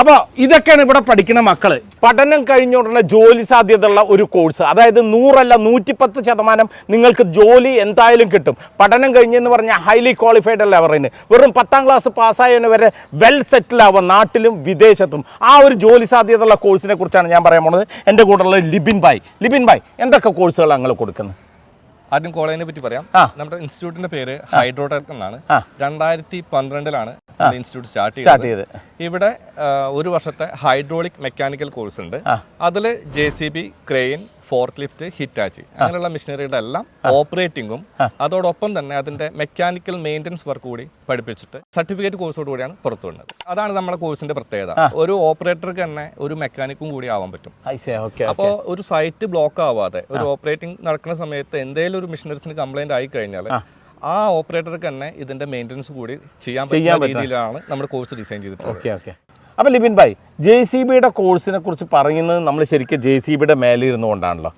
അപ്പോൾ ഇതൊക്കെയാണ് ഇവിടെ പഠിക്കുന്ന മക്കൾ. പഠനം കഴിഞ്ഞ ഉടനെ ജോലി സാധ്യതയുള്ള ഒരു കോഴ്സ് അതായത് നൂറല്ല നൂറ്റിപ്പത്ത് ശതമാനം നിങ്ങൾക്ക് ജോലി എന്തായാലും കിട്ടും. പഠനം കഴിഞ്ഞെന്ന് പറഞ്ഞാൽ ഹൈലി ക്വാളിഫൈഡ് അല്ല പറയുന്നത്? വെറും പത്താം ക്ലാസ് പാസ്സായവന് വരെ വെൽ സെറ്റിൽ ആവുക നാട്ടിലും വിദേശത്തും. ആ ഒരു ജോലി സാധ്യതയുള്ള കോഴ്സിനെ കുറിച്ചാണ് ഞാൻ പറയാൻ പോണത്. എന്റെ കൂടെയുള്ള ലിബിൻ ഭായ്. ലിബിൻ ഭായ് എന്തൊക്കെ കോഴ്സുകളാണ് നിങ്ങൾ കൊടുക്കുന്നത്? ആദ്യം കോളേജിനെ പറ്റി പറയാം. നമ്മുടെ ഇൻസ്റ്റിറ്റ്യൂട്ടിന്റെ പേര് ഹൈഡ്രോടെക് എന്നാണ്. രണ്ടായിരത്തി പന്ത്രണ്ടിലാണ് ഇൻസ്റ്റിറ്റ്യൂട്ട് സ്റ്റാർട്ട് ചെയ്തത്. ഇവിടെ ഒരു വർഷത്തെ ഹൈഡ്രോളിക് മെക്കാനിക്കൽ കോഴ്സ് ഉണ്ട്. അതിൽ J C B crane fork lift Hitachi അങ്ങനെയുള്ള മെഷീനറിയുടെ എല്ലാം ഓപ്പറേറ്റിംഗും അതോടൊപ്പം തന്നെ അതിന്റെ മെക്കാനിക്കൽ മെയിന്റനൻസ് വർക്ക് കൂടി പഠിപ്പിച്ചിട്ട് സർട്ടിഫിക്കറ്റ് കോഴ്സോട് കൂടിയാണ് പുറത്തു വന്നത് അതാണ് നമ്മുടെ കോഴ്സിന്റെ പ്രത്യേകത. ഒരു ഓപ്പറേറ്റർക്ക് തന്നെ ഒരു മെക്കാനിക്കും കൂടി ആവാൻ പറ്റും. അപ്പോൾ ഒരു സൈറ്റ് ബ്ലോക്ക് ആവാതെ ഒരു ഓപ്പറേറ്റിംഗ് നടക്കുന്ന സമയത്ത് എന്തെങ്കിലും ഒരു മെഷീനറിസിന് കംപ്ലൈന്റ് ആയി കഴിഞ്ഞാൽ ആ. ഓപ്പറേറ്റർക്ക് തന്നെ ഇതിന്റെ മെയിന്റനൻസ് കൂടി ചെയ്യാൻ ചെയ്യാൻ പറ്റുന്ന രീതിയിലാണ് നമ്മുടെ കോഴ്സ് ഡിസൈൻ ചെയ്തിട്ടുള്ളത്. Okay okay. അപ്പോൾ ലിബിൻ ഭായ് ജെ സി ബിയുടെ കോഴ്സിനെ കുറിച്ച് പറയുന്നത് നമ്മൾ ശരിക്കും ജെ സി ബിയുടെ മേലെ ഇരുന്നുകൊണ്ടാണല്ലോ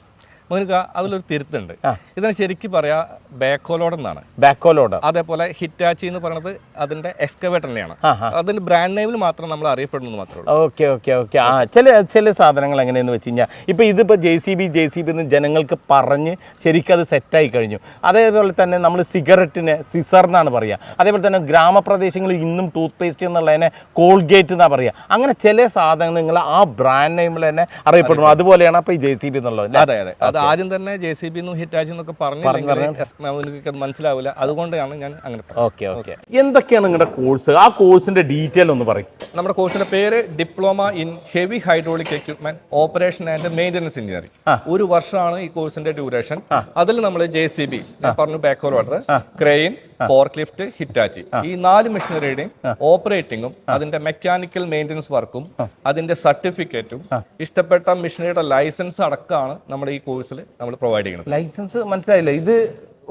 മോനിക്ക അതിലൊരു തിരുത്തുണ്ട്. ഇതിനെ ശരിക്കും പറയാ ബാക്കോലോഡ് എന്നാണ്. ബാക്കോലോഡ് അതേപോലെ ഹിറ്റാച്ചി എന്ന് പറയുന്നത് അതിന്റെ എക്സ്കവേറ്റർ തന്നെയാണ് ആ, ആ. അതിന്റെ ബ്രാൻഡ് നെയിമിൽ മാത്രം നമ്മൾ അറിയപ്പെടുന്നത് മാത്രമേ ഓക്കെ ഓക്കെ ഓക്കെ. ആ ചില ചില സാധനങ്ങൾ എങ്ങനെയെന്ന് വെച്ച് കഴിഞ്ഞാൽ ഇപ്പൊ ഇതിപ്പോ J C B J C B എന്ന് ജനങ്ങൾക്ക് പറഞ്ഞ് ശരിക്കും അത് സെറ്റായി കഴിഞ്ഞു. അതേപോലെ തന്നെ നമ്മൾ സിഗരറ്റിനെ സിസർ എന്നാണ് പറയുക അതേപോലെ തന്നെ ഗ്രാമപ്രദേശങ്ങളിൽ ഇന്നും ടൂത്ത് പേസ്റ്റ് എന്നുള്ളതിനെ കോൾഗേറ്റ് എന്നാണ് പറയുക അങ്ങനെ ചില സാധനങ്ങൾ ആ ബ്രാൻഡ് നെയിമിൽ തന്നെ അറിയപ്പെടുന്നു. അതുപോലെയാണ് അപ്പോൾ ഈ ജെ സി ബി എന്നുള്ളത് അതെ അതെ. അതെ അത് ആദ്യം തന്നെ ജെ സി ബി ഹിറ്റാച്ചി എന്നൊക്കെ പറഞ്ഞില്ലെങ്കിൽ മനസ്സിലാവില്ല. അതുകൊണ്ടാണ് ഞാൻ അങ്ങനെ. Okay okay. എന്തൊക്കെയാണ് നിങ്ങളുടെ കോഴ്സ്? ആ കോഴ്സിന്റെ ഡീറ്റെയിൽ ഒന്ന് പറയും. നമ്മുടെ കോഴ്സിന്റെ പേര് diploma in heavy hydraulic equipment operation and maintenance engineering ഒരു വർഷമാണ് ഈ കോഴ്സിന്റെ ഡ്യൂറേഷൻ. അതിൽ നമ്മൾ ജെ സി ബി പറഞ്ഞു back water crane fork lift Hitachi. ഈ നാല് മെഷീനറിയുടെയും ഓപ്പറേറ്റിംഗും അതിന്റെ മെക്കാനിക്കൽ മെയിന്റനൻസ് വർക്കും അതിന്റെ സർട്ടിഫിക്കറ്റും ഇഷ്ടപ്പെട്ട മെഷീനറിയുടെ ലൈസൻസ് അടക്കമാണ് നമ്മുടെ ഈ കോഴ്സിൽ നമ്മൾ പ്രൊവൈഡ് ചെയ്യുന്നത്. ലൈസൻസ് മനസ്സിലായില്ല? ഇത്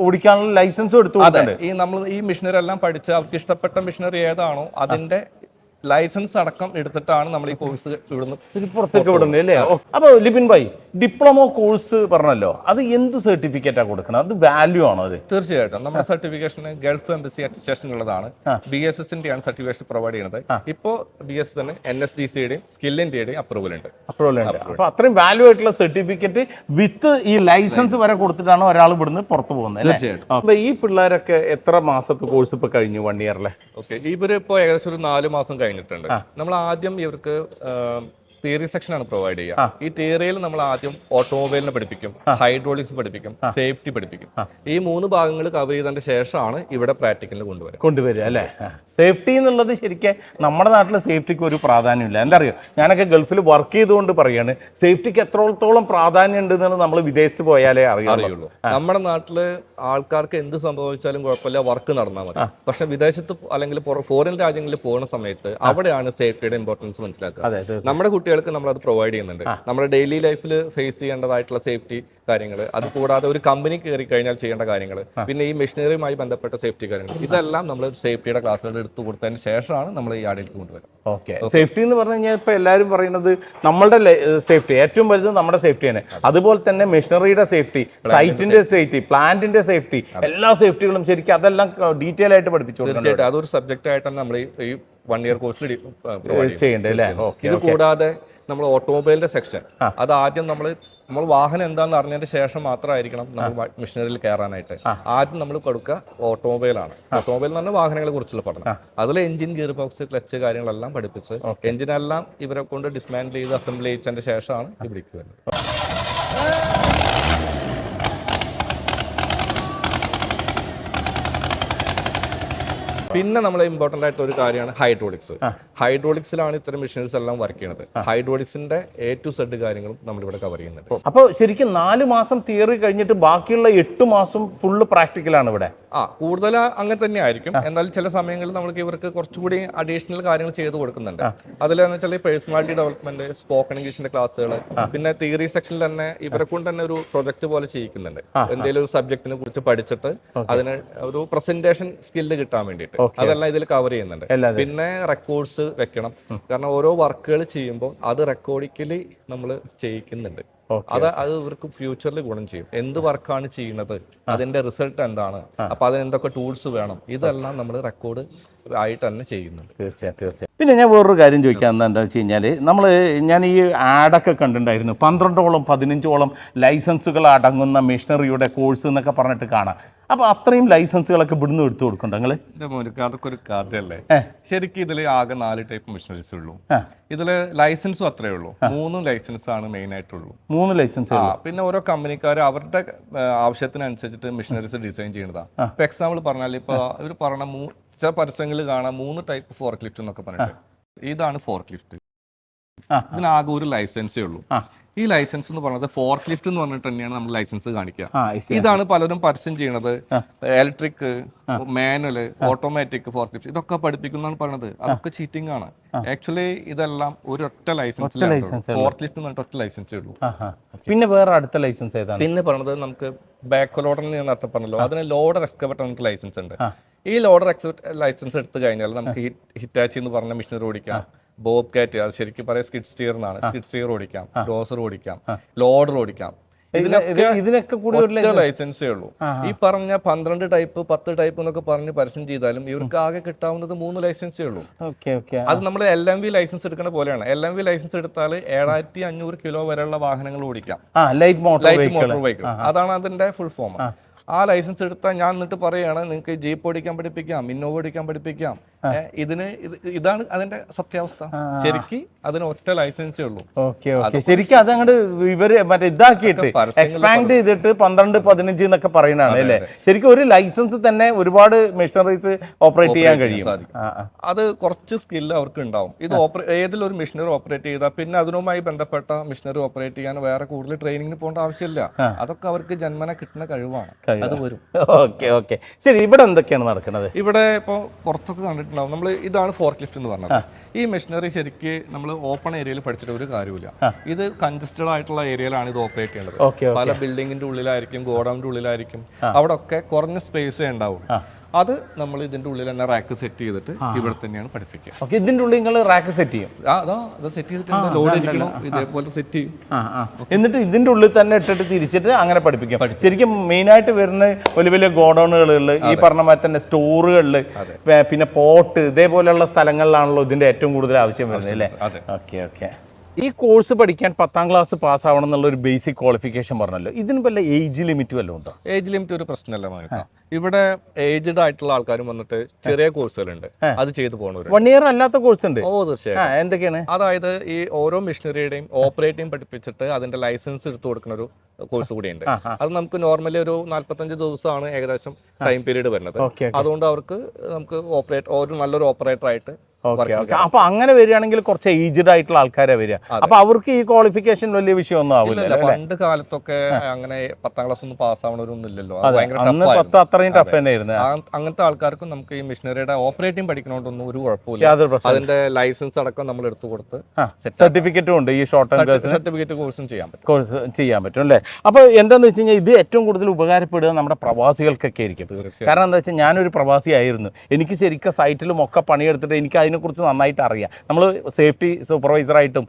ഓടിക്കാനുള്ള ലൈസൻസ് എടുത്തു അതെ. ഈ നമ്മൾ ഈ മെഷീനറി എല്ലാം പഠിച്ച് അവർക്ക് ഇഷ്ടപ്പെട്ട മെഷീനറി ഏതാണോ അതിന്റെ ലൈസൻസ് അടക്കം എടുത്തിട്ടാണ് നമ്മൾ ഈ കോഴ്സ് ഇവിടുന്ന് ഇത് പുറത്തേക്ക് വിടുന്നത് അല്ലേ? അപ്പോൾ അപ്പൊ ലിബിൻ ഭായ് ഡിപ്ലോമ കോഴ്സ് പറഞ്ഞല്ലോ അത് എന്ത് സർട്ടിഫിക്കറ്റാണ് കൊടുക്കണം അത് വാല്യൂ ആണോ അത്? തീർച്ചയായിട്ടും. നമ്മുടെ സർട്ടിഫിക്കേഷൻ ഗൾഫ് എംബസി അറ്റസ്റ്റേഷൻ ഉള്ളതാണ് ബി എസ് എസിന്റെ ആണ് സർട്ടിഫിക്കേഷൻ പ്രൊവൈഡ് ചെയ്യുന്നത് ഇപ്പോൾ ബി എസ് എസിന് എൻ എസ് ഡി സിയുടെയും സ്കിൽ ഇന്ത്യയുടെയും അപ്രൂവൽ ഉണ്ട്. അപ്പോഴല്ലേ അപ്പൊ അത്രയും വാല്യൂ ആയിട്ടുള്ള സർട്ടിഫിക്കറ്റ് വിത്ത് ഈ ലൈസൻസ് വരെ കൊടുത്തിട്ടാണ് ഒരാൾ ഇവിടുന്ന് പുറത്തു പോകുന്നത്? തീർച്ചയായിട്ടും. അപ്പൊ ഈ പിള്ളേരൊക്കെ എത്ര മാസത്തെ കോഴ്സ് ഇപ്പൊ കഴിഞ്ഞു വൺ ഇയറിലെ ഓക്കെ ഇവർ ഇപ്പോൾ ഏകദേശം ഒരു നാല് മാസം കഴിഞ്ഞിട്ടുണ്ട്. നമ്മൾ ആദ്യം ഇവർക്ക് തിയറി സെക്ഷൻ ആണ് പ്രൊവൈഡ് ചെയ്യുക. ഈ തിയറിയിൽ നമ്മൾ ആദ്യം ഓട്ടോമൊബൈലിനെ പഠിപ്പിക്കും ഹൈഡ്രോളിക്സ് പഠിപ്പിക്കും സേഫ്റ്റി പഠിപ്പിക്കും. ഈ മൂന്ന് ഭാഗങ്ങൾ കവർ ചെയ്തതിന്റെ ശേഷമാണ് ഇവിടെ പ്രാക്ടിക്കലിൽ കൊണ്ടുവരുക. കൊണ്ടുവരിക അല്ലേ? സേഫ്റ്റി എന്നുള്ളത് ശരിക്കും നമ്മുടെ നാട്ടിൽ സേഫ്റ്റിക്ക് ഒരു പ്രാധാന്യമില്ല എന്താ അറിയോ? ഞാനൊക്കെ ഗൾഫിൽ വർക്ക് ചെയ്തുകൊണ്ട് പറയാണ് സേഫ്റ്റിക്ക് എത്രത്തോളം പ്രാധാന്യം ഉണ്ട് എന്നുള്ളത് നമ്മൾ വിദേശത്ത് പോയാലേ അറിയുള്ളൂ. നമ്മുടെ നാട്ടിൽ ആൾക്കാർക്ക് എന്ത് സംഭവിച്ചാലും കുഴപ്പമില്ല വർക്ക് നടന്നാൽ മതി. പക്ഷെ വിദേശത്ത് അല്ലെങ്കിൽ ഫോറിൻ രാജ്യങ്ങളിൽ പോകുന്ന സമയത്ത് അവിടെയാണ് സേഫ്റ്റിയുടെ ഇമ്പോർട്ടൻസ് മനസ്സിലാക്കുക. നമ്മുടെ കുട്ടികൾക്ക് നമ്മൾ അത് പ്രൊവൈഡ് ചെയ്യുന്നുണ്ട് നമ്മുടെ ഡെയിലി ലൈഫിൽ ഫേസ് ചെയ്യേണ്ടതായിട്ടുള്ള സേഫ്റ്റി കാര്യങ്ങൾ അത് കൂടാതെ ഒരു കമ്പനി കയറി കഴിഞ്ഞാൽ ചെയ്യേണ്ട കാര്യങ്ങൾ പിന്നെ ഈ മെഷീനറിയുമായി ബന്ധപ്പെട്ട സേഫ്റ്റി കാര്യങ്ങൾ ഇതെല്ലാം നമ്മൾ സേഫ്റ്റിയുടെ ക്ലാസ്സുകൾ എടുത്തു കൊടുത്തതിന് ശേഷമാണ് നമ്മൾ ഈ ആടിലേക്ക് കൊണ്ടുവരുന്നത്. ഓക്കെ. സേഫ്റ്റി എന്ന് പറഞ്ഞു കഴിഞ്ഞാൽ ഇപ്പൊ എല്ലാവരും പറയുന്നത് നമ്മളുടെ സേഫ്റ്റി ഏറ്റവും വലുത് നമ്മുടെ സേഫ്റ്റിയാണ് അതുപോലെ തന്നെ മെഷീനറിയുടെ സേഫ്റ്റി സൈറ്റിന്റെ സേഫ്റ്റി പ്ലാന്റിന്റെ സേഫ്റ്റി എല്ലാ സേഫ്റ്റികളും ശരിക്കും അതെല്ലാം ഡീറ്റെയിൽ ആയിട്ട് പഠിപ്പിച്ചു തീർച്ചയായിട്ടും. അതൊരു സബ്ജക്റ്റ് ആയിട്ടാണ് നമ്മൾ ഈ വൺ ഇയർ കോഴ്സിൽ പ്രൊവൈഡ് ചെയ്യണ്ടേ അല്ലേ? ഇത് കൂടാതെ നമ്മൾ ഓട്ടോമൊബൈലിന്റെ സെക്ഷൻ അത് ആദ്യം നമ്മൾ നമ്മൾ വാഹനം എന്താണെന്ന് അറിഞ്ഞതിന് ശേഷം മാത്രമായിരിക്കണം നമ്മൾ മിഷനറിയിൽ കയറാനായിട്ട് ആദ്യം നമ്മൾ കൊടുക്കുക ഓട്ടോമൊബൈലാണ് ഓട്ടോമൊബൈൽ എന്ന് പറഞ്ഞാൽ വാഹനങ്ങളെ കുറിച്ചുള്ള പഠനം. അതിൽ എഞ്ചിൻ ഗിയർ ബോക്സ് ക്ലച്ച് കാര്യങ്ങളെല്ലാം പഠിപ്പിച്ച് എഞ്ചിനെല്ലാം ഇവരെ കൊണ്ട് ഡിസ്മാൻഡിൽ ചെയ്ത് അസംബിൾ ചെയ്തതിന് ശേഷമാണ് ഇവിടേക്ക് വരുന്നത് പിന്നെ നമ്മൾ ഇമ്പോർട്ടന്റ് ആയിട്ട് ഒരു കാര്യമാണ് ഹൈഡ്രോളിക്സ് ഹൈഡ്രോളിക്സിലാണ് ഇത്തരം മെഷീൻസ് എല്ലാം വർക്ക് ചെയ്യുന്നത് ഹൈഡ്രോളിക്സിന്റെ എ ടു സെഡ് കാര്യങ്ങളും നമ്മൾ ഇവിടെ കവർ ചെയ്യുന്നുണ്ട്. അപ്പോൾ ശരിക്കും നാല് മാസം തിയറി കഴിഞ്ഞിട്ട് ബാക്കിയുള്ള എട്ട് മാസം ഫുള്ള് പ്രാക്ടിക്കലാണ് ഇവിടെ? ആ കൂടുതൽ അങ്ങനെ തന്നെ ആയിരിക്കും. എന്നാൽ ചില സമയങ്ങളിൽ നമുക്ക് ഇവർക്ക് കുറച്ചുകൂടി അഡീഷണൽ കാര്യങ്ങൾ ചെയ്ത് കൊടുക്കുന്നുണ്ട്. അതിലെന്ന് വെച്ചാൽ പേഴ്സണാലിറ്റി ഡെവലപ്മെന്റ് സ്പോക്കൺ ഇംഗ്ലീഷിന്റെ ക്ലാസ്സുകൾ പിന്നെ തിയറി സെക്ഷനിൽ തന്നെ ഇവരെ കൊണ്ട് തന്നെ ഒരു പ്രൊജക്ട് പോലെ ചെയ്യിക്കുന്നുണ്ട്. എന്തെങ്കിലും ഒരു സബ്ജക്റ്റിനെ കുറിച്ച് പഠിച്ചിട്ട് അതിന് ഒരു പ്രസന്റേഷൻ സ്കില്ല് കിട്ടാൻ വേണ്ടിയിട്ട്. അതെല്ലാം ഇതിൽ കവർ ചെയ്യുന്നുണ്ട്. പിന്നെ റെക്കോർഡ്സ് വെക്കണം. കാരണം ഓരോ വർക്കുകൾ ചെയ്യുമ്പോൾ അത് റെക്കോർഡിക്കലി നമ്മൾ ചെയ്യിക്കുന്നുണ്ട്. അത് അത് ഇവർക്ക് ഫ്യൂച്ചറിൽ ഗുണം ചെയ്യും. എന്ത് വർക്കാണ് ചെയ്യുന്നത്? അതിന്റെ റിസൾട്ട് എന്താണ്? അപ്പൊ അതിന് എന്തൊക്കെ ടൂൾസ് വേണം? ഇതെല്ലാം നമ്മൾ റെക്കോർഡ് ആയിട്ട് തന്നെ ചെയ്യുന്നുണ്ട്. തീർച്ചയായും തീർച്ചയായും. പിന്നെ ഞാൻ വേറൊരു കാര്യം ചോദിക്കാൻ എന്താണെന്ന് വെച്ച് കഴിഞ്ഞാൽ നമ്മൾ ഞാൻ ഈ ആഡൊക്കെ കണ്ടിട്ടുണ്ടായിരുന്നു. പന്ത്രണ്ടോളം പതിനഞ്ചോളം ലൈസൻസുകൾ അടങ്ങുന്ന മെഷീനറിയുടെ കോഴ്സ് എന്നൊക്കെ പറഞ്ഞിട്ട് കാണാം. അപ്പോൾ അത്രയും ലൈസൻസുകളൊക്കെ ഇവിടുന്ന് എടുത്തു കൊടുക്കുന്നുണ്ട് നിങ്ങൾ മോനക്ക് അതൊക്കെ ഒരു കഥയല്ലേ. ശരിക്കും ഇതിൽ ആകെ നാല് ടൈപ്പ് മെഷീനറീസ് ഉള്ളൂ. ഇതിൽ ലൈസൻസും അത്രേ ഉള്ളൂ. മൂന്ന് ലൈസൻസ് ആണ് മെയിൻ ആയിട്ടുള്ളൂ. മൂന്ന് ലൈസൻസ് ആ പിന്നെ ഓരോ കമ്പനിക്കാർ അവരുടെ ആവശ്യത്തിനനുസരിച്ചിട്ട് മെഷീനറീസ് ഡിസൈൻ ചെയ്യുന്നതാണ് ഇപ്പൊ എക്സാമ്പിൾ പറഞ്ഞാൽ ഇപ്പൊ ഇവർ പറഞ്ഞ ചില പരസ്യങ്ങളിൽ കാണാം മൂന്ന് ടൈപ്പ് ഫോർക്ക് ലിഫ്റ്റ് എന്നൊക്കെ പറഞ്ഞിട്ട്. ഇതാണ് ഫോർക്ക് ലിഫ്റ്റ്. ഇതിനാകെ ഒരു ലൈസൻസേ ഉള്ളൂ. ഈ ലൈസൻസ് എന്ന് പറയുന്നത് ഫോർക്ക് ലിഫ്റ്റ് എന്ന് പറഞ്ഞിട്ട് തന്നെയാണ് നമ്മൾ ലൈസൻസ് കാണിക്കുക. ഇതാണ് പലരും പരസ്യം ചെയ്യണത് electric manual automatic fork lift ഇതൊക്കെ പഠിപ്പിക്കുന്നതാണ് പറയുന്നത് അതൊക്കെ ചീറ്റിംഗ് ആണ്. ആക്ച്വലി ഇതെല്ലാം ഒരു ഒറ്റ ലൈസൻസ് ഫോർക്ക് ലിഫ്റ്റ് എന്ന് പറഞ്ഞിട്ട് ഒറ്റ ലൈസൻസേ ഉള്ളൂ. പിന്നെ വേറെ അടുത്ത ലൈസൻസ് ഏതാണ്? പിന്നെ പറഞ്ഞത് നമുക്ക് ബാക്ക് ലോഡർ ഞാൻ നേരത്തെ പറഞ്ഞല്ലോ. അതിന് ലോഡർ എക്സ്കവേറ്റർ നമുക്ക് ലൈസൻസ് ഉണ്ട്. ഈ ലോഡർ ലൈസൻസ് എടുത്തു കഴിഞ്ഞാൽ നമുക്ക് ഹിറ്റാച്ചി എന്ന് പറഞ്ഞ മെഷീനറി ഓടിക്കാം. ബോബ് കാറ്റ് അത് ശരിക്കും പറയാം സ്കിഡ് സ്റ്റിയർ എന്നാണ്. സ്കിഡ് സ്റ്റിയർ ഓടിക്കാം. ഡോസർ ഓടിക്കാം. ലോഡർ ഓടിക്കാം. ഇതിനൊക്കെ ഇതിനൊക്കെ കൂടി ലൈസൻസേ. ഉള്ളൂ. ഈ പറഞ്ഞ പന്ത്രണ്ട് ടൈപ്പ് പത്ത് ടൈപ്പ് എന്നൊക്കെ പറഞ്ഞ് പരസ്യം ചെയ്താലും ഇവർക്ക് ആകെ കിട്ടാവുന്നത് മൂന്ന് ലൈസൻസേ ഉള്ളൂ. അത് നമ്മൾ എൽ എം വി ലൈസൻസ് എടുക്കുന്ന പോലെയാണ്. എൽ എം വി ലൈസൻസ് എടുത്താൽ ഏഴായിരത്തി അഞ്ഞൂറ് കിലോ വരെയുള്ള വാഹനങ്ങൾ ഓടിക്കാം. ആ light motor light motor vehicle അതാണ് അതിന്റെ ഫുൾ ഫോം. ആ ലൈസൻസ് എടുത്താൽ ഞാൻ എന്നിട്ട് പറയുകയാണ് നിങ്ങൾക്ക് ജീപ്പ് ഓടിക്കാൻ പഠിപ്പിക്കാം ഇന്നോവ ഓടിക്കാൻ പഠിപ്പിക്കാം. ഇതിന് ഇതാണ് അതിന്റെ സത്യാവസ്ഥ. ശരിക്ക് അതിന് ഒറ്റ ലൈസൻസേ ഉള്ളൂ. Okay okay. ശരിക്കും അത് അങ്ങോട്ട് ഇവർ മറ്റേ ഇതാക്കിയിട്ട് എക്സ്പാൻഡ് ചെയ്തിട്ട് പന്ത്രണ്ട് പതിനഞ്ച് എന്നൊക്കെ പറയുന്നതാണ് അല്ലേ? ശരിക്കും ഒരു ലൈസൻസ് തന്നെ ഒരുപാട് മെഷീനറീസ് ഓപ്പറേറ്റ് ചെയ്യാൻ കഴിയും. അത് കുറച്ച് സ്കില്ല് അവർക്ക് ഉണ്ടാവും ഇത് ഏതിലൊരു മെഷീനറി ഓപ്പറേറ്റ് ചെയ്താൽ പിന്നെ അതിനുമായി ബന്ധപ്പെട്ട മെഷീനറി ഓപ്പറേറ്റ് ചെയ്യാൻ വേറെ കൂടുതൽ ട്രെയിനിങ്ങിന് പോകേണ്ട ആവശ്യമില്ല. അതൊക്കെ അവർക്ക് ജന്മന കിട്ടുന്ന കഴിവാണ്. അത് വരും. Okay okay. ശരി ഇവിടെ എന്തൊക്കെയാണ് നടക്കുന്നത്? ഇവിടെ ഇപ്പോൾ പുറത്തൊക്കെ കണ്ടിട്ടുണ്ടാവും. നമ്മൾ ഇതാണ് ഫോർക്ക് ലിഫ്റ്റ് എന്ന് പറഞ്ഞത്. ഈ മെഷീനറി ശരിക്ക് നമ്മൾ ഓപ്പൺ ഏരിയയിൽ പഠിച്ചിട്ട് ഒരു കാര്യമില്ല ഇത് കൺജസ്റ്റഡ് ആയിട്ടുള്ള ഏരിയയിലാണ് ഇത് ഓപ്പറേറ്റ് ചെയ്യേണ്ടത്. പല ബിൽഡിങ്ങിന്റെ ഉള്ളിലായിരിക്കും ഗോഡൌണിന്റെ ഉള്ളിലായിരിക്കും. അവിടെ ഒക്കെ കുറഞ്ഞ സ്പേസേ ഉണ്ടാവും അത് നമ്മൾ ഇതിന്റെ ഉള്ളിൽ തന്നെ റാക്ക് സെറ്റ് ചെയ്തിട്ട് ഇവിടെ തന്നെയാണ് പഠിപ്പിക്കുക. ഓക്കെ ഇതിന്റെ ഉള്ളിൽ നിങ്ങൾ റാക്ക് സെറ്റ് ചെയ്യും. ആ, അതാ അത് സെറ്റ് ചെയ്തിട്ട് ലോഡ് ഇരിക്കണം? ഇതേപോലെ സെറ്റ് ചെയ്യും. എന്നിട്ട് ഇതിന്റെ ഉള്ളിൽ തന്നെ ഇട്ടിട്ട് തിരിച്ചിട്ട് അങ്ങനെ പഠിപ്പിക്കാം. ശരിക്കും മെയിൻ ആയിട്ട് വരുന്ന വലിയ വലിയ ഗോഡൌണുകളിൽ ഈ പറഞ്ഞ മാതിരി തന്നെ സ്റ്റോറുകളിൽ പിന്നെ പോട്ട് ഇതേപോലെയുള്ള സ്ഥലങ്ങളിലാണല്ലോ ഇതിന്റെ ഏറ്റവും കൂടുതൽ ആവശ്യം വരുന്നത് അല്ലേ? Okay okay. ഈ കോഴ്സ് പഠിക്കാൻ പത്താം ക്ലാസ് പാസ് ആവണം എന്നുള്ള ഒരു ബേസിക് ക്വാളിഫിക്കേഷൻ പറഞ്ഞല്ലോ. ഇതിന് വല്ല ഏജ് ലിമിറ്റ് വല്ലതും ഉണ്ടോ? ഏജ് ലിമിറ്റ് ഒരു പ്രശ്നമല്ല ഇവിടെ ഏജ്ഡ് ആയിട്ടുള്ള ആൾക്കാരും വന്നിട്ട് ചെറിയ കോഴ്സുകളുണ്ട് അത് ചെയ്തു പോകണവര് വൺ ഇയർ അല്ലാത്ത കോഴ്സ് ഉണ്ട്? ഓ തീർച്ചയായും എന്തൊക്കെയാണ്? അതായത് ഈ ഓരോ മിഷനറിയുടെയും ഓപ്പറേറ്റിംഗ് പഠിപ്പിച്ചിട്ട് അതിന്റെ ലൈസൻസ് എടുത്തു കൊടുക്കുന്ന ഒരു കോഴ്സ് കൂടിയുണ്ട്. അത് നമുക്ക് നോർമലി ഒരു നാല്പത്തഞ്ച് ദിവസമാണ് ഏകദേശം ടൈം പീരീഡ് വരുന്നത്. അതുകൊണ്ട് അവർക്ക് നമുക്ക് ഓപ്പറേറ്റ് ഒരു നല്ലൊരു ഓപ്പറേറ്റർ ആയിട്ട് അപ്പൊ അങ്ങനെ വരികയാണെങ്കിൽ കുറച്ച് ഏജ്ഡ് ആയിട്ടുള്ള ആൾക്കാരെ വരിക. അപ്പൊ അവർക്ക് ഈ ക്വാളിഫിക്കേഷൻ വലിയ വിഷയമൊന്നും ആവില്ല രണ്ട് പണ്ട് കാലത്തൊക്കെ അങ്ങനെ പത്താം ക്ലാസ് ഒന്നും പാസ് ആവണവരൊന്നും ഇല്ലല്ലോ. അത് ഭയങ്കര അന്ന് പത്ത് അത്രയും ടഫ് തന്നെ ആയിരുന്നു അങ്ങനത്തെ ആൾക്കാർക്കും നമുക്ക് ഈ മിഷനറിയുടെ ഓപ്പറേറ്റിംഗ് പഠിക്കണോണ്ടൊന്നും ഒരു കുഴപ്പമില്ല അതിന്റെ ലൈസൻസ് അടക്കം നമ്മൾ എടുത്തു കൊടുത്ത് സർട്ടിഫിക്കറ്റും ഉണ്ട് ഈ ഷോർട്ട് സർട്ടിഫിക്കറ്റ് കോഴ്സും ചെയ്യാൻ പറ്റും. കോഴ്സ് ചെയ്യാൻ പറ്റും അല്ലേ? അപ്പോൾ എന്താണെന്ന് വെച്ച് കഴിഞ്ഞാൽ ഇത് ഏറ്റവും കൂടുതൽ ഉപകാരപ്പെടുക നമ്മുടെ പ്രവാസികൾക്കൊക്കെ ആയിരിക്കും. കാരണം എന്താ വെച്ചാൽ ഞാനൊരു പ്രവാസിയായിരുന്നു എനിക്ക് ശരിക്കും സൈറ്റിലും ഒക്കെ പണിയെടുത്തിട്ട് എനിക്ക് അതിനെക്കുറിച്ച് നന്നായിട്ട് അറിയാം. നമ്മൾ സേഫ്റ്റി സൂപ്പർവൈസറായിട്ടും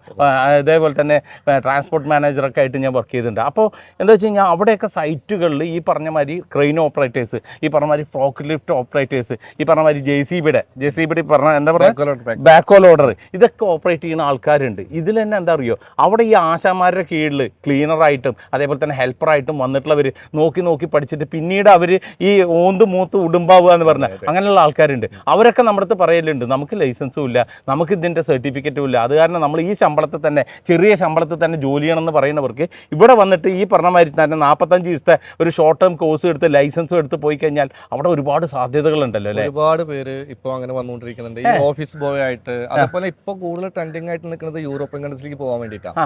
അതേപോലെ തന്നെ ട്രാൻസ്പോർട്ട് മാനേജറൊക്കെ ആയിട്ട് ഞാൻ വർക്ക് ചെയ്തിട്ടുണ്ട്. അപ്പോൾ എന്താ വെച്ച് കഴിഞ്ഞാൽ അവിടെയൊക്കെ സൈറ്റുകളിൽ ഈ പറഞ്ഞ മാതിരി ക്രെയിൻ ഓപ്പറേറ്റേഴ്സ് ഈ പറഞ്ഞ മാതിരി ഫ്രോക്ക് ലിഫ്റ്റ് ഓപ്പറേറ്റേഴ്സ് ഈ പറഞ്ഞ മാതിരി ജെ സി ബിയുടെ ജെ സി ബിയുടെ പറഞ്ഞ എന്താ പറയുക? ബാക്കോ ബാക്കോൾ ഓർഡർ ഇതൊക്കെ ഓപ്പറേറ്റ് ചെയ്യുന്ന ആൾക്കാരുണ്ട്. ഇതിൽ തന്നെ എന്താ അറിയോ? അവിടെ ഈ ആശാമാരുടെ കീഴിൽ ക്ലീനറായിട്ടും അതേപോലെ തന്നെ ഹെൽപ്പറായിട്ടും വന്നിട്ടുള്ളവർ നോക്കി നോക്കി പഠിച്ചിട്ട് പിന്നീട് അവർ ഈ ഓന്ത് മൂത്ത് ഉടുമ്പാവുക എന്ന് പറഞ്ഞാൽ അങ്ങനെയുള്ള ആൾക്കാരുണ്ട്. അവരൊക്കെ നമ്മുടെ അടുത്ത് പറയലുണ്ട്. നമുക്ക് ലൈസൻസും ഇല്ല. നമുക്ക് ഇതിന്റെ സർട്ടിഫിക്കറ്റും ഇല്ല. അത് കാരണം നമ്മൾ ഈ ശമ്പളത്തിൽ തന്നെ ചെറിയ ശമ്പളത്തിൽ തന്നെ ജോലി ചെയ്യണമെന്ന് പറയുന്നവർക്ക് ഇവിടെ വന്നിട്ട് ഈ പറഞ്ഞ മാതിരി തന്നെ നാൽപ്പത്തഞ്ച് ദിവസത്തെ ഒരു ഷോർട്ട് ടേം കോഴ്സ് എടുത്ത് ലൈസൻസും എടുത്ത് പോയി കഴിഞ്ഞാൽ അവിടെ ഒരുപാട് സാധ്യതകളുണ്ടല്ലോ അല്ലേ? ഒരുപാട് പേര് ഇപ്പോൾ അങ്ങനെ വന്നുകൊണ്ടിരിക്കുന്നുണ്ട്. ഈ ഓഫീസ് ബോയ് ആയിട്ട് അതേപോലെ ഇപ്പോൾ കൂടുതൽ ട്രെൻഡിങ് ആയിട്ട് നിൽക്കുന്നത് യൂറോപ്യൻ കൺട്രീസിലേക്ക് പോകാൻ വേണ്ടിയിട്ടാണ്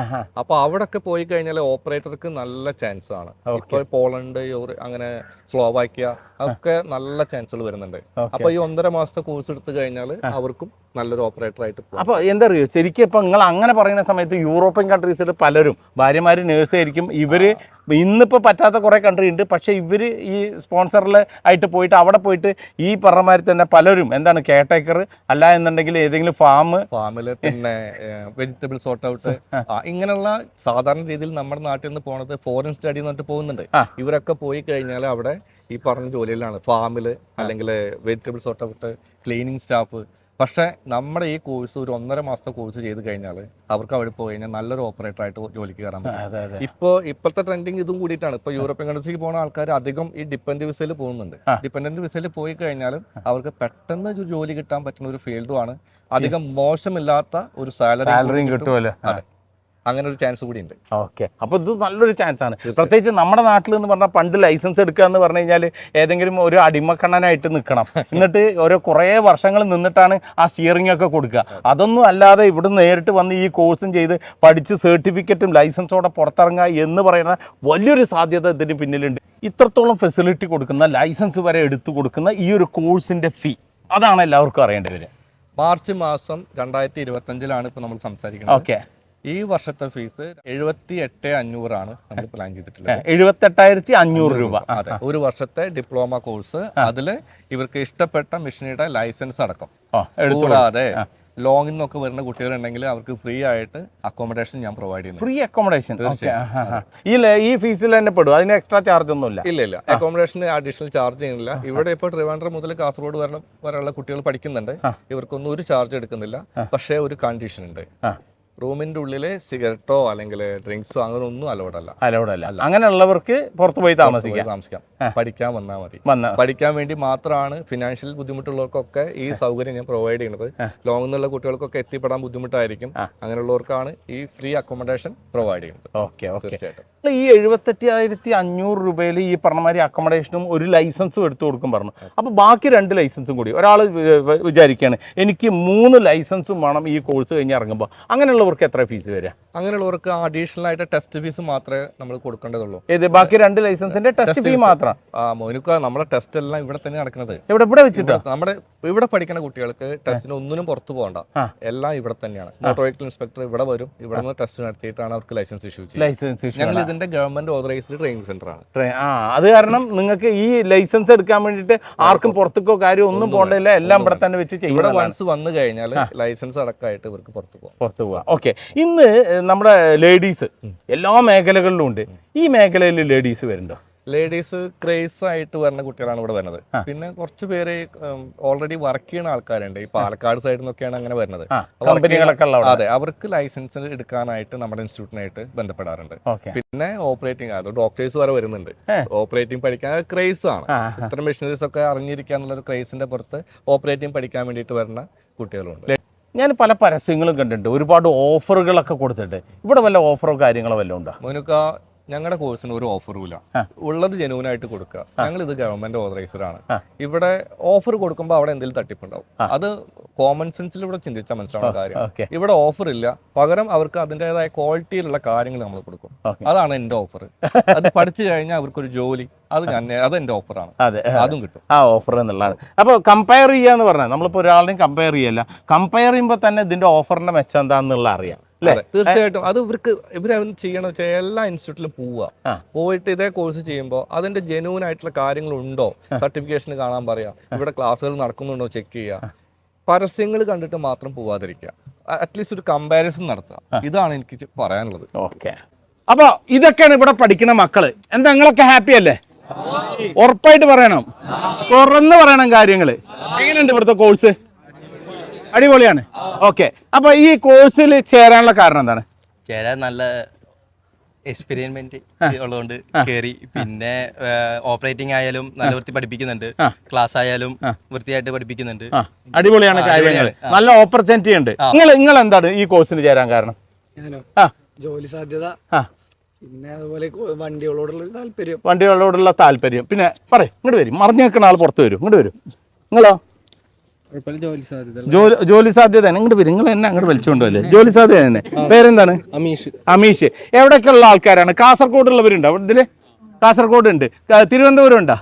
അപ്പോൾ അവിടെ ഒക്കെ പോയി കഴിഞ്ഞാൽ ഓപ്പറേറ്റർക്ക് നല്ല ചാൻസ് ആണ്. ഇപ്പൊ പോളണ്ട് അങ്ങനെ സ്ലോവാക്യ അതൊക്കെ നല്ല ചാൻസുകൾ വരുന്നുണ്ട്. അപ്പൊ ഈ ഒന്നര മാസത്തെ കോഴ്സ് എടുത്തു കഴിഞ്ഞാൽ അവർക്കും നല്ലൊരു ഓപ്പറേറ്റർ ആയിട്ട് അപ്പൊ എന്താ അറിയോ ശരിക്കും ഇപ്പൊ നിങ്ങൾ അങ്ങനെ പറയുന്ന സമയത്ത് യൂറോപ്യൻ കൺട്രീസിൽ പലരും ഭാര്യമാര് നേഴ്സ് ആയിരിക്കും ഇവർ ഇന്നിപ്പോൾ പറ്റാത്ത കുറേ കൺട്രി ഉണ്ട്. പക്ഷേ ഇവർ ഈ സ്പോൺസറിൽ ആയിട്ട് പോയിട്ട് അവിടെ പോയിട്ട് ഈ പറഞ്ഞമാതിരി തന്നെ പലരും എന്താണ് കെയർടേക്കർ അല്ല എന്നുണ്ടെങ്കിൽ ഏതെങ്കിലും ഫാം ഫാമിൽ പിന്നെ വെജിറ്റബിൾ സോർട്ട് ഔട്ട് ഇങ്ങനെയുള്ള സാധാരണ രീതിയിൽ നമ്മുടെ നാട്ടിൽ നിന്ന് പോണത് ഫോറിൻ സ്റ്റഡി എന്ന് പറഞ്ഞിട്ട് പോകുന്നുണ്ട്. ഇവരൊക്കെ പോയി കഴിഞ്ഞാൽ അവിടെ ഈ പറഞ്ഞ ജോലിയിലാണ് ഫാമിൽ അല്ലെങ്കിൽ vegetable sort out cleaning staff പക്ഷേ നമ്മുടെ ഈ കോഴ്സ് ഒരു ഒന്നര മാസത്തെ കോഴ്സ് ചെയ്ത് കഴിഞ്ഞാൽ അവർക്ക് അവിടെ പോയി കഴിഞ്ഞാൽ നല്ലൊരു ഓപ്പറേറ്റർ ആയിട്ട് ജോലിക്ക് കയറാൻ പറ്റും. ഇപ്പോൾ ഇപ്പോഴത്തെ ട്രെൻഡിങ് ഇതും കൂടിയിട്ടാണ്. ഇപ്പോൾ യൂറോപ്യൻ കൺട്രീസിൽ പോകുന്ന ആൾക്കാർ അധികം ഈ ഡിപ്പെൻഡ് വിസയിൽ പോകുന്നുണ്ട്. ഡിപ്പെൻഡന്റ് വിസയിൽ പോയി കഴിഞ്ഞാലും അവർക്ക് പെട്ടെന്ന് ഒരു ജോലി കിട്ടാൻ പറ്റുന്ന ഒരു ഫീൽഡുമാണ് അധികം മോശമില്ലാത്ത ഒരു സാലറി സാലറിയും കിട്ടുമല്ലേ അതെ. അങ്ങനെ ഒരു ചാൻസ് കൂടി ഉണ്ട് ഓക്കെ അപ്പോൾ ഇത് നല്ലൊരു ചാൻസ് ആണ്. പ്രത്യേകിച്ച് നമ്മുടെ നാട്ടിൽ എന്ന് പറഞ്ഞാൽ പണ്ട് ലൈസൻസ് എടുക്കുക എന്ന് പറഞ്ഞു കഴിഞ്ഞാൽ ഏതെങ്കിലും ഒരു അടിമക്കണ്ണനായിട്ട് നിൽക്കണം എന്നിട്ട് ഓരോ കുറേ വർഷങ്ങൾ നിന്നിട്ടാണ് ആ സ്റ്റിയറിംഗ് ഒക്കെ കൊടുക്കുക. അതൊന്നും അല്ലാതെ ഇവിടെ നേരിട്ട് വന്ന് ഈ കോഴ്സും ചെയ്ത് പഠിച്ച് സർട്ടിഫിക്കറ്റും ലൈസൻസോടെ പുറത്തിറങ്ങുക എന്ന് പറയുന്ന വലിയൊരു സാധ്യത ഇതിന് പിന്നിലുണ്ട്. ഇത്രത്തോളം ഫെസിലിറ്റി കൊടുക്കുന്ന ലൈസൻസ് വരെ എടുത്തു കൊടുക്കുന്ന ഈ ഒരു കോഴ്സിന്റെ ഫീ അതാണ് എല്ലാവർക്കും അറിയേണ്ടത്. മാർച്ച് മാസം രണ്ടായിരത്തി ഇരുപത്തഞ്ചിലാണ് ഇപ്പോൾ നമ്മൾ സംസാരിക്കുന്നത്. ഓക്കെ ഈ വർഷത്തെ ഫീസ് എഴുപത്തി എട്ട് അഞ്ഞൂറാണ് നമ്മൾ പ്ലാൻ ചെയ്തിട്ടുള്ളത്. എഴുപത്തെട്ടായിരത്തി അഞ്ഞൂറ് രൂപ. അതെ. ഒരു വർഷത്തെ ഡിപ്ലോമ കോഴ്സ് അതിൽ ഇവർക്ക് ഇഷ്ടപ്പെട്ട മിഷനറിയുടെ ലൈസൻസ് അടക്കം. കൂടാതെ ലോങ്ങിൽ നിന്നൊക്കെ വരുന്ന കുട്ടികളുണ്ടെങ്കിൽ അവർക്ക് ഫ്രീ ആയിട്ട് അക്കോമഡേഷൻ ഞാൻ പ്രൊവൈഡ് ചെയ്യുന്നു ഫ്രീ അക്കോമഡേഷൻ ഈ ഈ ഫീസിൽ തന്നെ പെടും. അതിന് എക്സ്ട്രാ ചാർജ് ഒന്നും ഇല്ല ഇല്ല. ഇല്ല അക്കോമഡേഷന് അഡീഷണൽ ചാർജ് ചെയ്യുന്നില്ല. ഇവിടെ ഇപ്പോൾ ട്രിവാൻഡ്രം മുതൽ കാസർഗോഡ് വരെ വരെയുള്ള കുട്ടികൾ പഠിക്കുന്നുണ്ട്. ഇവർക്കൊന്നും ഒരു ചാർജ് എടുക്കുന്നില്ല. പക്ഷേ ഒരു കണ്ടീഷൻ ഉണ്ട്. റൂമിന്റെ ഉള്ളിൽ സിഗരറ്റോ അല്ലെങ്കിൽ ഡ്രിങ്ക്സോ അങ്ങനെ ഒന്നും അലൗഡ് അല്ല. അലൗഡ് അല്ല. അങ്ങനെയുള്ളവർക്ക് പുറത്ത് പോയി താമസിക്കാം. താമസിക്കാം. പഠിക്കാൻ വന്നാൽ മതി. പഠിക്കാൻ വേണ്ടി മാത്രമാണ് ഫിനാൻഷ്യൽ ബുദ്ധിമുട്ടുള്ളവർക്കൊക്കെ ഈ സൗകര്യം ഞാൻ പ്രൊവൈഡ് ചെയ്യുന്നത്. ലോങ് നിന്നുള്ള കുട്ടികൾക്കൊക്കെ എത്തിപ്പെടാൻ ബുദ്ധിമുട്ടായിരിക്കും. അങ്ങനെയുള്ളവർക്കാണ് ഈ ഫ്രീ അക്കോമഡേഷൻ പ്രൊവൈഡ് ചെയ്യുന്നത്. ഓക്കെ തീർച്ചയായിട്ടും. ഈ എഴുപത്തെട്ടായിരത്തി അഞ്ഞൂറ് രൂപയിൽ ഈ പറഞ്ഞമാതിരി അക്കോമഡേഷനും ഒരു ലൈസൻസും എടുത്തു കൊടുക്കും പറഞ്ഞു. അപ്പോൾ ബാക്കി രണ്ട് ലൈസൻസും കൂടി. ഒരാൾ വിചാരിക്കുകയാണ് എനിക്ക് മൂന്ന് ലൈസൻസും വേണം ഈ കോഴ്സ് കഴിഞ്ഞ് ഇറങ്ങുമ്പോൾ അങ്ങനെയുള്ളവർക്ക് എത്ര ഫീസ് വരിക? അങ്ങനെയുള്ളവർക്ക് അഡീഷണൽ ആയിട്ട് ടെസ്റ്റ് ഫീസ് മാത്രമേ നമ്മൾ കൊടുക്കേണ്ടതുള്ളൂ. ഇത് ബാക്കി രണ്ട് ലൈസൻസിന്റെ ടെസ്റ്റ് ഫീ മാത്രം? മോനുക്ക നമ്മുടെ ടെസ്റ്റ് എല്ലാം ഇവിടെ തന്നെ നടക്കുന്നത്. ഇവിടെ ഇവിടെ വെച്ചിട്ടോ? നമ്മുടെ ഇവിടെ പഠിക്കുന്ന കുട്ടികൾക്ക് ടെസ്റ്റിന് ഒന്നിനും പുറത്തു പോകണ്ട. എല്ലാം ഇവിടെ തന്നെയാണ്. മോട്ടോർ വെഹിക്കിൾ ഇൻസ്പെക്ടർ ഇവിടെ വരും. ഇവിടെ നിന്ന് ടെസ്റ്റ് നടത്തിയിട്ടാണ് അവർക്ക് ലൈസൻസ് ഇഷ്യൂ ചെയ്യുന്നത്. ലൈസൻസ് ഇഷ്യൂ ഞങ്ങൾ ഇതിന്റെ ഗവൺമെന്റ് ഓതറൈസ്ഡ് ട്രെയിനിങ് സെന്റർ ആണ്. ആ അത് കാരണം നിങ്ങൾക്ക് ഈ ലൈസൻസ് എടുക്കാൻ വേണ്ടിട്ട് ആർക്കും പുറത്തേക്കോ കാര്യം ഒന്നും പോകണ്ടില്ല എല്ലാം ഇവിടെ തന്നെ വെച്ച് ഇവിടെ ചെയ്യുന്നതാണ്. വൺസ് വന്നു കഴിഞ്ഞാൽ ലൈസൻസ് അടക്കമായിട്ട് ഇവർക്ക് പുറത്തു പോകാം. പുറത്തു പോകാം. ഓക്കെ ഇന്ന് നമ്മുടെ ലേഡീസ് എല്ലാ മേഖലകളിലും ഉണ്ട്. ഈ മേഖലയിൽ ലേഡീസ് വരുന്നുണ്ടോ? ലേഡീസ് ക്രേസ് ആയിട്ട് വരുന്ന കുട്ടികളാണ് ഇവിടെ വരുന്നത്. പിന്നെ കുറച്ച് പേര് ഓൾറെഡി വർക്ക് ചെയ്യുന്ന ആൾക്കാരുണ്ട്. ഈ പാലക്കാട് സൈഡിൽ നിന്നൊക്കെയാണ് അങ്ങനെ വരുന്നത്. അതെ അവർക്ക് ലൈസൻസ് എടുക്കാനായിട്ട് നമ്മുടെ ഇൻസ്റ്റിറ്റ്യൂട്ടിനായിട്ട് ബന്ധപ്പെടാറുണ്ട്. പിന്നെ ഓപ്പറേറ്റിംഗ് അത് ഡോക്ടേഴ്സ് വരെ വരുന്നുണ്ട്. ഓപ്പറേറ്റിംഗ് പഠിക്കാൻ ക്രേസ് ആണ്. ഇത്തരം മെഷീനറീസ് ഒക്കെ അറിഞ്ഞിരിക്കുക എന്നുള്ള ഒരു ക്രേസിന്റെ പുറത്ത് ഓപ്പറേറ്റിംഗ് പഠിക്കാൻ വേണ്ടിട്ട് വരുന്ന കുട്ടികളുണ്ട്. ഞാൻ പല പരസ്യങ്ങളും കണ്ടിട്ടുണ്ട്. ഒരുപാട് ഓഫറുകളൊക്കെ കൊടുത്തിട്ട് ഇവിടെ വല്ല ഓഫറോ കാര്യങ്ങളോ വല്ലതും ഉണ്ടോ? മോനുക്ക ഞങ്ങളുടെ കോഴ്സിന് ഒരു ഓഫറും ഇല്ല. ഉള്ളത് ജനുവൻ ആയിട്ട് കൊടുക്കുക ഞങ്ങൾ ഇത് ഗവൺമെന്റ് ഓതറൈസർ ആണ്. ഇവിടെ ഓഫർ കൊടുക്കുമ്പോൾ അവിടെ എന്തെങ്കിലും തട്ടിപ്പുണ്ടാവും. അത് കോമൺ സെൻസിൽ ഇവിടെ ചിന്തിച്ചാൽ മനസ്സിലാവുന്ന കാര്യം. ഇവിടെ ഓഫർ ഇല്ല. പകരം അവർക്ക് അതിന്റെതായ ക്വാളിറ്റിയിലുള്ള കാര്യങ്ങൾ നമ്മൾ കൊടുക്കും. അതാണ് എന്റെ ഓഫർ അത് പഠിച്ചു കഴിഞ്ഞാൽ അവർക്കൊരു ജോലി. അത് ഞാൻ അത് എന്റെ ഓഫറാണ് അതെ. കിട്ടും. ആ ഓഫർ എന്നുള്ളതാണ്. അപ്പോൾ കമ്പയർ ചെയ്യാന്ന് പറഞ്ഞാൽ നമ്മളിപ്പോൾ ഒരാളിനെയും കമ്പയർ ചെയ്യല്ല. കമ്പയർ ചെയ്യുമ്പോൾ തന്നെ ഇതിന്റെ ഓഫറിന്റെ മെച്ചം എന്താണെന്നുള്ള അറിയാം. അല്ലേ? തീർച്ചയായിട്ടും. അത് ഇവർക്ക് ഇവരെ ചെയ്യണം വെച്ചാൽ എല്ലാ ഇൻസ്റ്റിറ്റ്യൂട്ടിലും പോവുക പോയിട്ട് ഇതേ കോഴ്സ് ചെയ്യുമ്പോൾ അതിന്റെ ജെനുവൻ ആയിട്ടുള്ള കാര്യങ്ങളുണ്ടോ? സർട്ടിഫിക്കേഷൻ കാണാൻ പറയാം. ഇവിടെ ക്ലാസ്സുകൾ നടക്കുന്നുണ്ടോ ചെക്ക് ചെയ്യുക പരസ്യങ്ങൾ കണ്ടിട്ട് മാത്രം പോവാതിരിക്കുക. അറ്റ്ലീസ്റ്റ് ഒരു കമ്പാരിസൺ നടത്തുക. ഇതാണ് എനിക്ക് പറയാനുള്ളത്. ഓക്കെ. അപ്പോൾ ഇതൊക്കെയാണ് ഇവിടെ പഠിക്കുന്ന മക്കൾ. എന്താ നിങ്ങളൊക്കെ ഹാപ്പി അല്ലേ? ഉറപ്പായിട്ട് പറയണം. തുറന്ന് പറയണം കാര്യങ്ങൾ എങ്ങനെയുണ്ട് ഇവിടുത്തെ കോഴ്സ് അടിപൊളിയാണ്. ഓക്കെ അപ്പൊ ഈ കോഴ്സിൽ ചേരാനുള്ള കാരണം എന്താണ്? ചേരാൻ നല്ല എക്സ്പീരിയൻമെന്റ് ഉള്ളതുകൊണ്ട് കയറി പിന്നെ ഓപ്പറേറ്റിംഗ് ആയാലും നല്ല വൃത്തി പഠിപ്പിക്കുന്നുണ്ട്. ക്ലാസ് ആയാലും വൃത്തിയായിട്ട് പഠിപ്പിക്കുന്നുണ്ട്. അടിപൊളിയാണ് കാര്യങ്ങൾ നല്ല ഓപ്പർച്യൂണിറ്റി ഉണ്ട്. നിങ്ങൾ നിങ്ങൾ എന്താണ് ഈ കോഴ്സിന് ചേരാൻ കാരണം? ജോലി സാധ്യത. പിന്നെ അതുപോലെ വണ്ടികളോടുള്ള ഒരു താല്പര്യം. വണ്ടികളോടുള്ള താല്പര്യം. പിന്നെ പറയും ഇങ്ങോട്ട് വരും. മറിഞ്ഞു നിൽക്കുന്ന ആൾ പുറത്ത് വരും. ഇങ്ങോട്ട് വരും. നിങ്ങളോ? ജോലി സാധ്യത ജോലി പേര് സാധ്യത ഇങ്ങോട്ട് വരും. നിങ്ങൾ എന്നെ അങ്ങോട്ട് വലിച്ചുകൊണ്ടല്ലേ ജോലി സാധ്യത തന്നെ. പേരെന്താണ്? അമീഷ്. അമീഷ്. എവിടെയൊക്കെ ഉള്ള ആൾക്കാരാണ്? കാസർഗോഡ് ഉള്ളവരുണ്ടോ അവിടെ ഇതിൽ കാസർഗോഡ് ഉണ്ട് തിരുവനന്തപുരം ഉണ്ടോ.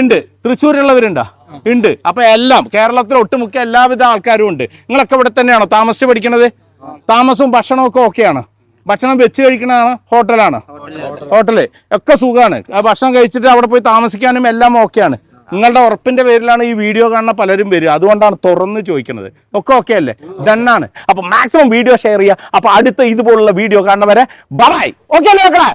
ഉണ്ട് തൃശ്ശൂരുള്ളവരുണ്ടോ ഉണ്ട്. അപ്പൊ എല്ലാം കേരളത്തിലെ ഒട്ടുമുക്ക എല്ലാവിധ ആൾക്കാരും ഉണ്ട്. നിങ്ങളൊക്കെ ഇവിടെ തന്നെയാണോ താമസിച്ച് പഠിക്കണത്? താമസവും ഭക്ഷണവും ഒക്കെ ഓക്കെയാണ്? ഭക്ഷണം വെച്ച് കഴിക്കണതാണ്? ഹോട്ടലാണ്? ഹോട്ടൽ. ഒക്കെ സുഖമാണ് ഭക്ഷണം കഴിച്ചിട്ട് അവിടെ പോയി താമസിക്കാനും എല്ലാം ഓക്കെയാണ്. നിങ്ങളുടെ ഉറപ്പിന്റെ പേരിലാണ് ഈ വീഡിയോ കാണുന്ന പലരും വരിക. അതുകൊണ്ടാണ് തുറന്ന് ചോദിക്കുന്നത്. ഒക്കെ ഓക്കെ അല്ലേ? ഡണ്ണാണ് അപ്പൊ മാക്സിമം വീഡിയോ ഷെയർ ചെയ്യുക. അപ്പൊ അടുത്ത ഇതുപോലുള്ള വീഡിയോ കാണുന്നവരെ ബൈ ഓക്കെ അല്ലേ മക്കളെ!